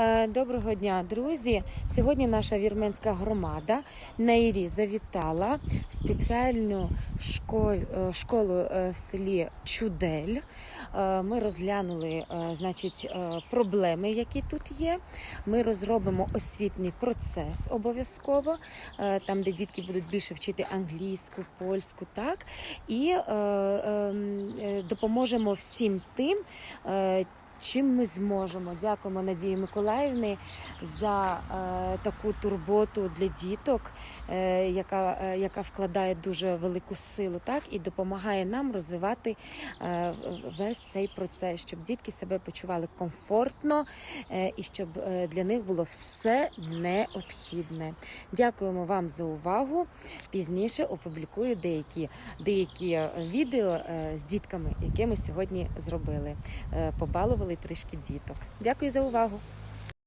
Е, Доброго дня, друзі! Сьогодні наша вірменська громада Нейрі завітала в спеціальну е, школу е, в селі Чудель. Ми розглянули значить, проблеми, які тут є. Ми розробимо освітній процес обов'язково, там, де дітки будуть більше вчити англійську, польську, так і е, е, е, допоможемо всім тим. Чим ми зможемо? Дякуємо Надії Миколаївні за е, таку турботу для діток, е, яка, е, яка вкладає дуже велику силу, так і допомагає нам розвивати е, весь цей процес, щоб дітки себе почували комфортно е, і щоб е, для них було все необхідне. Дякуємо вам за увагу. Пізніше опублікую деякі, деякі е, відео е, з дітками, які ми сьогодні зробили. Е, Побалували трішки діток. Дякую за увагу.